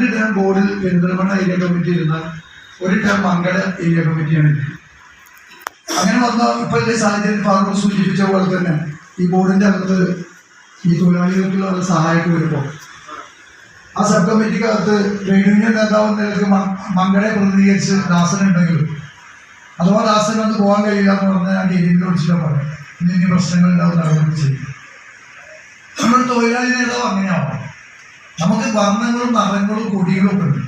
രണ്ട് ടേം ബോർഡിൽ Perinthalmanna area committee ഇരുന്ന ഒരു ടേം മംഗള ഏരിയ കമ്മിറ്റിയാണ്. അങ്ങനെ വന്ന ഇപ്പോഴത്തെ സാഹചര്യം ഫാദർ സൂചിപ്പിച്ച പോലെ തന്നെ ഈ ബോർഡിന്റെ അകത്ത് ഈ തൊഴിലാളികൾക്കുള്ള സഹായത്തിൽ വരുമ്പോൾ ആ സബ് കമ്മിറ്റിക്കകത്ത് ട്രേഡ് യൂണിയൻ നേതാവ് നിലയ്ക്ക് മംഗളെ പ്രതിനിധീകരിച്ച് ദാസൻ ഉണ്ടെങ്കിലും അഥവാ ദാസൻ വന്ന് പോകാൻ കഴിയില്ല എന്ന് പറഞ്ഞാൽ ഞാൻ ഗെയിമിനെ വിളിച്ചിട്ടാണ് ഇന്ന് ഇനി പ്രശ്നങ്ങൾ ഉണ്ടാവും നടന്നു ചെയ്യും നമ്മൾ തൊഴിലാളി നേതാവ് അങ്ങനെയാവണം. നമുക്ക് വർണങ്ങളും നിറങ്ങളും കൊടികളും ഉണ്ട്.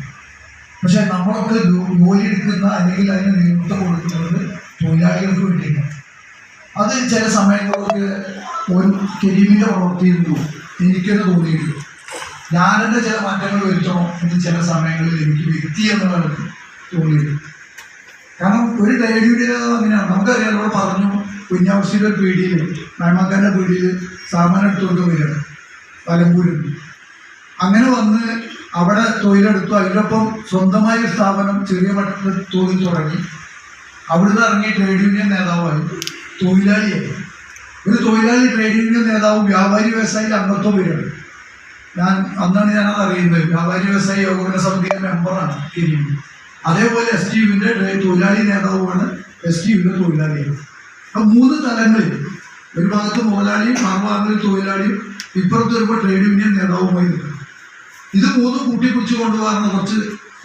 പക്ഷെ നമ്മളൊക്കെ ജോലി എടുക്കുന്ന അല്ലെങ്കിൽ അതിന് നേതൃത്വം കൊടുക്കുന്നത് തൊഴിലാളികൾക്ക് വേണ്ടിയിട്ടാണ്. അത് ചില സമയങ്ങളൊക്കെ ഒരു കെരീമിന്റെ പ്രവർത്തിയിരുന്നു എനിക്കെന്ന് തോന്നിയിട്ടു ഞാനെന്റെ ചില മാറ്റങ്ങൾ വരുത്തണം എന്ന് ചില സമയങ്ങളിൽ എനിക്ക് വ്യക്തി എന്നുള്ളത് തോന്നിയിരുന്നു കാരണം ഒരു യൂണിയൻ അങ്ങനെയാണ്. നമുക്കറിയാം നമ്മൾ പറഞ്ഞു കുഞ്ഞാവശ്ശിയുടെ പീടിയിൽ മഴമക്കാരുടെ പീടിയിൽ സാമാനം എടുത്തുകൊണ്ട് വരികയാണ് പലമ്പൂരിൽ അങ്ങനെ വന്ന് അവിടെ തൊഴിലെടുത്തു. അതിനൊപ്പം സ്വന്തമായ സ്ഥാപനം ചെറിയ തൊഴിൽ തുടങ്ങി. അവിടുന്ന് ഇറങ്ങി ട്രേഡ് യൂണിയൻ നേതാവായി. തൊഴിലാളിയായി ഒരു തൊഴിലാളി ട്രേഡ് യൂണിയൻ നേതാവും വ്യാപാരി വ്യവസായി അംഗത്വം വരികയാണ് ഞാൻ അന്നാണ് ഞാനത് അറിയുന്നത്. വ്യാപാരി വ്യവസായി യോഗന സമിതിയുടെ മെമ്പറാണ് തിരിയുന്നത് അതേപോലെ എസ് ടി യുവിന്റെ തൊഴിലാളി നേതാവുമാണ് എസ് ടി യുവിന്റെ തൊഴിലാളിയാണ് അപ്പം മൂന്ന് തലങ്ങളിൽ ഒരു ഭാഗത്ത് മുതലാളിയും മറുഭാഗങ്ങളിൽ തൊഴിലാളിയും ഇപ്പുറത്ത് വരുമ്പോൾ ട്രേഡ് യൂണിയൻ നേതാവുമായി നിൽക്കും ഇത് മൂന്നും കൂട്ടിപ്പിടിച്ച് കൊണ്ടുപോകാനുള്ള കുറച്ച്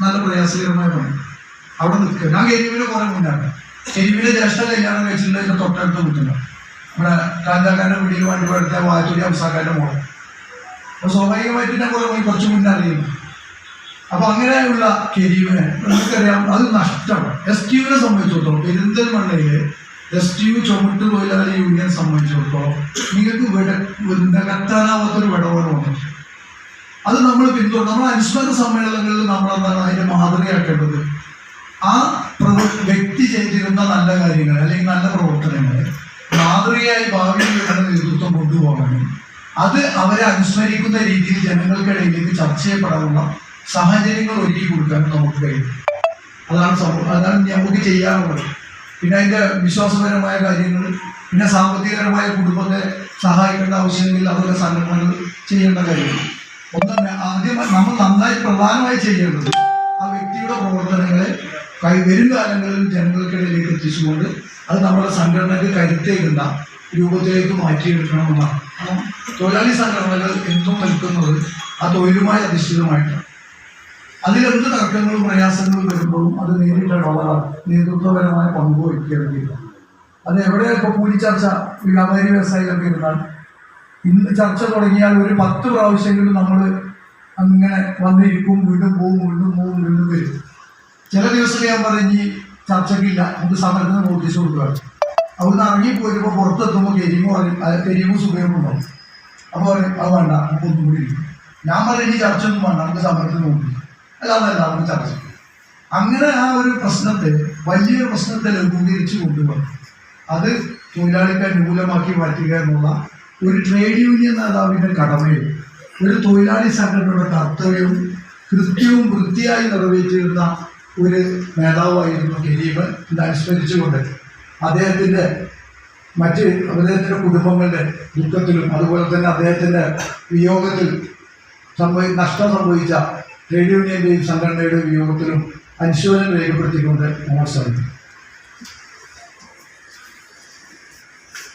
നല്ല പ്രയാസകരമായ പണി. അവിടെ നിൽക്കുക. ഞാൻ എരിവിന് കുറെ മുന്നാണ്. എരിവിന് ജ്യേഷ്ഠ കല്യാണം കഴിച്ചിട്ടുണ്ട് എന്റെ തൊട്ടടുത്ത കുട്ടില്ല നമ്മുടെ കാന്താക്കാരന്റെ വീട്ടിൽ വേണ്ടി എടുത്ത വാറ്റൂരി അംസാക്കാരന്റെ മോളെ. അപ്പോൾ സ്വാഭാവികമായിട്ട് ഞാൻ കുറെ കുറച്ച് മുന്നേ അറിയുന്നു. അപ്പൊ അങ്ങനെയുള്ള കെരിവിനെ നമുക്കറിയാം അത് നഷ്ടമാണ്. എസ് ടി യുവിനെ സംബന്ധിച്ചിടത്തോളം പെരിന്തൽമണ്ണയിൽ എസ് ടി യു ചുമട്ട് തൊഴിലാളി യൂണിയൻ സംബന്ധിച്ചിടത്തോളം നിങ്ങൾക്ക് വിട നികത്താനാവാത്തൊരു വിടവാണ് വന്നത് അത് നമ്മൾ പിന്തുടരും നമ്മൾ അനുസ്മരണ സമ്മേളനങ്ങളിൽ നമ്മൾ എന്താണ് അതിന്റെ മാതൃകയാക്കേണ്ടത്? ആ വ്യക്തി ചെയ്തിരുന്ന നല്ല കാര്യങ്ങൾ അല്ലെങ്കിൽ നല്ല പ്രവർത്തനങ്ങൾ മാതൃകയായി ഭാവിയിൽ നേതൃത്വം കൊണ്ടുപോകണം. അത് അവരെ അനുസ്മരിക്കുന്ന രീതിയിൽ ജനങ്ങൾക്കിടയിലേക്ക് ചർച്ച ചെയ്യപ്പെടാനുള്ള സാഹചര്യങ്ങൾ ഒരുക്കി കൊടുക്കാനും നമുക്ക് കഴിയും. അതാണ് സമൂഹം അതാണ് നമുക്ക് ചെയ്യാനുള്ളത്. പിന്നെ അതിന്റെ വിശ്വാസപരമായ കാര്യങ്ങൾ പിന്നെ സാമ്പത്തികപരമായ കുടുംബത്തെ സഹായിക്കേണ്ട ആവശ്യമെങ്കിൽ അതുപോലെ സംഘടനകൾ ചെയ്യേണ്ട കാര്യങ്ങൾ. ഒന്ന് ആദ്യം നമ്മൾ നന്നായി പ്രധാനമായി ചെയ്യേണ്ടത് ആ വ്യക്തിയുടെ പ്രവർത്തനങ്ങളെ കൈ വരും കാലങ്ങളിൽ ജനങ്ങൾക്കിടയിലേക്ക് എത്തിച്ചുകൊണ്ട് അത് നമ്മുടെ സംഘടനയ്ക്ക് കരുത്തേകുന്ന രൂപത്തിലേക്ക് മാറ്റിയെടുക്കണമെന്നാണ്. തൊഴിലാളി സംഘടനകൾ എന്നും നിൽക്കുന്നത് ആ തൊഴിലുമായി അധിഷ്ഠിതമായിട്ടാണ്. അതിലെന്ത് തർക്കങ്ങളും പ്രയാസങ്ങളും വരുമ്പോഴും അത് നേരിട്ട് ഇടപെടാൻ നേതൃത്വപരമായ പങ്ക് വഹിക്കേണ്ടതില്ല. അത് എവിടെയൊക്കെ കൂലിച്ചർച്ച വ്യാപാരി വ്യവസായികളൊക്കെ ഇരുന്നാൽ ഇന്ന് ചർച്ച തുടങ്ങിയാൽ ഒരു പത്ത് പ്രാവശ്യമെങ്കിലും നമ്മൾ അങ്ങനെ വന്നിരിക്കും വീണ്ടും പോവും വീണ്ടും പോവും വീണ്ടും വരും. ചില ദിവസം ഞാൻ പറഞ്ഞ് ചർച്ചയ്ക്കില്ല നമുക്ക് സമരത്തിന് നോട്ടീസ് കൊടുക്കുക അവിടുന്ന് ഇറങ്ങി പോരുമ്പോൾ പുറത്തെത്തുമ്പോൾ കരിമോ പറയും സുഖമുണ്ടാവും അപ്പോൾ പറയും അത് വേണ്ട നമുക്ക് ഒന്നും കൂടി ഞാൻ പറഞ്ഞ ചർച്ച ഒന്നും വേണ്ട നമുക്ക് സമരത്തിന് നോക്കി. അല്ലാതല്ല നമുക്ക് ചർച്ച അങ്ങനെ ആ ഒരു പ്രശ്നത്തെ വലിയൊരു പ്രശ്നത്തെ ലഘൂകരിച്ച് കൊണ്ടുവന്നു. അത് തൊഴിലാളിക്ക് അനുകൂലമാക്കി മാറ്റുക എന്നുള്ള ഒരു ട്രേഡ് യൂണിയൻ നേതാവിന്റെ കടമയും ഒരു തൊഴിലാളി സംഘടനയുടെ കർത്തവ്യവും കൃത്യവും വൃത്തിയായി നിറവേറ്റിയിരുന്ന ഒരു നേതാവായിരുന്നു കരീമ് ഇത് അനുസ്മരിച്ചുകൊണ്ട് അദ്ദേഹത്തിന്റെ മറ്റ് അദ്ദേഹത്തിന്റെ കുടുംബങ്ങളുടെ ദുഃഖത്തിലും അതുപോലെ തന്നെ അദ്ദേഹത്തിന്റെ വിയോഗത്തിൽ സംഭവി നഷ്ടം സംഭവിച്ച ട്രേഡ് യൂണിയന്റെയും സംഘടനയുടെ വിയോഗത്തിലും അനുശോചനം രേഖപ്പെടുത്തിക്കൊണ്ട് നമ്മൾ ശ്രമിക്കും.